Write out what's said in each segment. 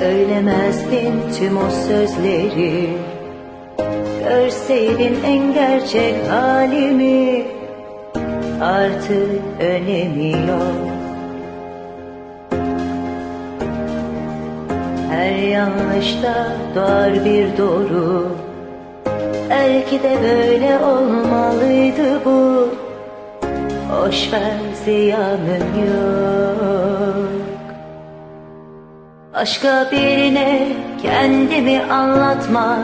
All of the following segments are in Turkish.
Söylemezdin tüm o sözleri. Görseydin en gerçek halimi. Artık önemi yok. Her yanlışta doğar bir doğru. Belki de böyle olmalıydı bu. Boş ver ziyanın yok Başka birine kendimi anlatmak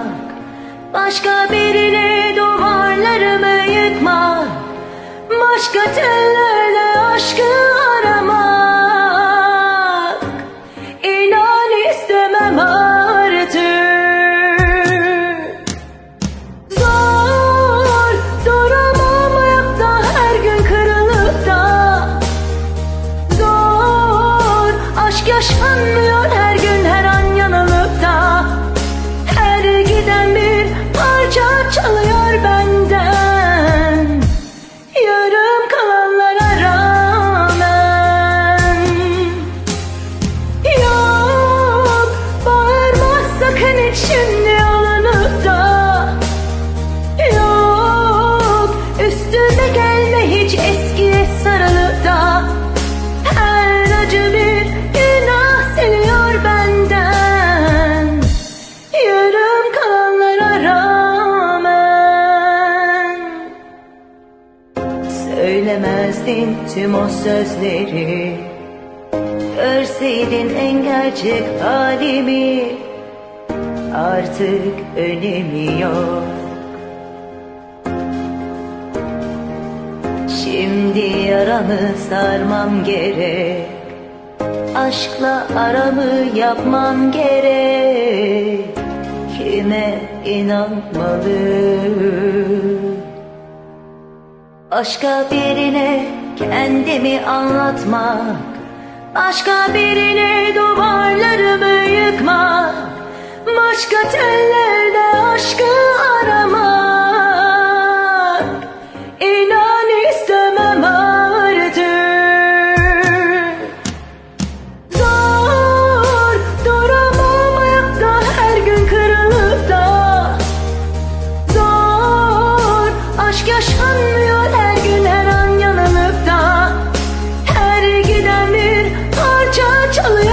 Başka birine duvarlarımı yıkmak Başka tellerle Söylemezdin tüm o sözleri. Görseydin en gerçek halimi. Artık önemi yok. Şimdi yaramı sarmam gerek. Aşkla aramı yapmam gerek. Kime inanmalı Başka birine kendimi anlatmak Başka birine duvarlarımı yıkmak Başka tellerde Çalın.